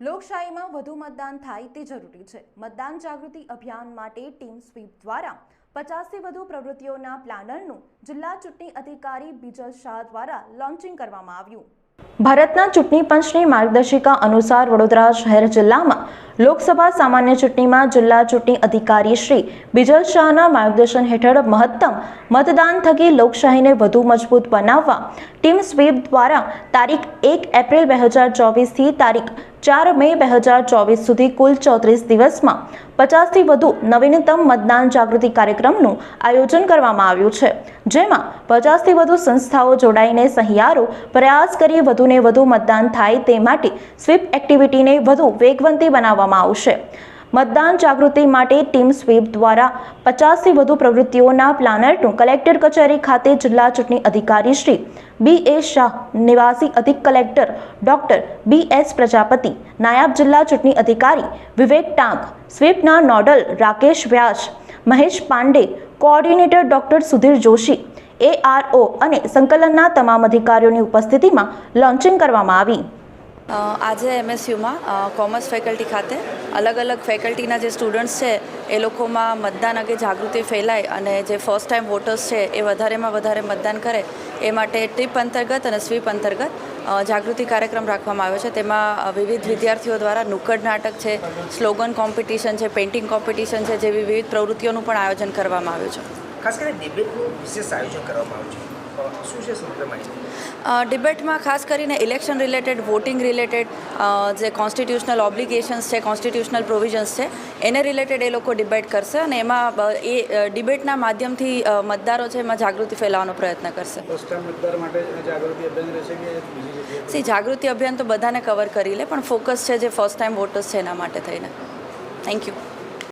લોકશાહીમાં વધુ મતદાન થાય તે જરૂરી છે. મતદાન જાગૃતિ અભિયાન માટે ટીમ સ્વીપ દ્વારા પચાસથી વધુ પ્રવૃત્તિઓના પ્લાનરનું જિલ્લા ચૂંટણી અધિકારી બીજલ શાહ દ્વારા લોન્ચિંગ કરવામાં આવ્યું. ભારતના ચૂંટણી પંચની માર્ગદર્શિકા અનુસાર વડોદરા શહેર જિલ્લામાં લોકસભા સામાન્ય ચૂંટણીમાં જિલ્લા ચૂંટણી અધિકારી શ્રી બિજલ શાહના માર્ગદર્શન હેઠળ મહત્તમ મતદાન થકી લોકશાહીને વધુ મજબૂત બનાવવા ટીમ સ્વીપ દ્વારા તારીખ એક એપ્રિલ બે હજાર ચોવીસથી તારીખ ચાર મે બે હજાર ચોવીસ સુધી કુલ ચોત્રીસ દિવસમાં પચાસથી વધુ નવીનતમ મતદાન જાગૃતિ કાર્યક્રમનું આયોજન કરવામાં આવ્યું છે. જેમાં પચાસથી વધુ સંસ્થાઓ જોડાઈને સહિયારો પ્રયાસ કરી વધુને વધુ મતદાન થાય તે માટે સ્વીપ એક્ટિવિટીને વધુ વેગવંતી બનાવવામાં આવશે. મતદાન જાગૃતિ માટે ટીમ સ્વીપ દ્વારા પચાસથી વધુ પ્રવૃત્તિઓના પ્લાનરનું કલેક્ટર કચેરી ખાતે જિલ્લા ચૂંટણી અધિકારી શ્રી બી એ શાહ, નિવાસી અધિક collector doctor B S Prajapati, નાયબ જિલ્લા ચૂંટણી અધિકારી Vivek Tank, સ્વીપના nodal Rakesh Vyas, Mahesh Pandey, coordinator doctor Sudhir Joshi ARO અને સંકલનના તમામ અધિકારીઓની ઉપસ્થિતિમાં લોન્ચિંગ કરવામાં આવી. આજે એમએસયુમાં કોમર્સ ફેકલ્ટી ખાતે અલગ અલગ ફેકલ્ટીના જે સ્ટુડન્ટ્સ છે, એ લોકોમાં મતદાન અંગે જાગૃતિ ફેલાય અને જે ફર્સ્ટ ટાઈમ વોટર્સ છે, એ વધારેમાં વધારે મતદાન કરે, એ માટે ટ્રીપ અંતર્ગત અને સ્વીપ અંતર્ગત જાગૃતિ કાર્યક્રમ રાખવામાં આવ્યો છે. તેમાં વિવિધ વિદ્યાર્થીઓ દ્વારા નુક્કડ નાટક છે સ્લોગન કોમ્પિટિશન છે પેઇન્ટિંગ કોમ્પિટિશન છે, જેવી વિવિધ પ્રવૃત્તિઓનું પણ આયોજન કરવામાં આવ્યું છે. ખાસ કરીને ડિબેટનું વિશેષ આયોજન કરવામાં આવ્યું છે. શું છે સમગ્ર માહિતી? ડિબેટમાં ખાસ કરીને ઇલેક્શન રિલેટેડ વોટિંગ રિલેટેડ જે કોન્સ્ટિટ્યુશનલ ઓબ્લિગેશન્સ છે કોન્સ્ટિટ્યુશનલ પ્રોવિઝન્સ છે એને રિલેટેડ એ લોકો ડિબેટ કરશે અને એમાં એ ડિબેટના માધ્યમથી મતદારો છે એમાં જાગૃતિ ફેલાવવાનો પ્રયત્ન કરશે. સી જાગૃતિ અભિયાન તો બધાને કવર કરી લે પણ ફોકસ છે જે ફર્સ્ટ ટાઈમ વોટર્સ છે એના માટે થઈને. Thank you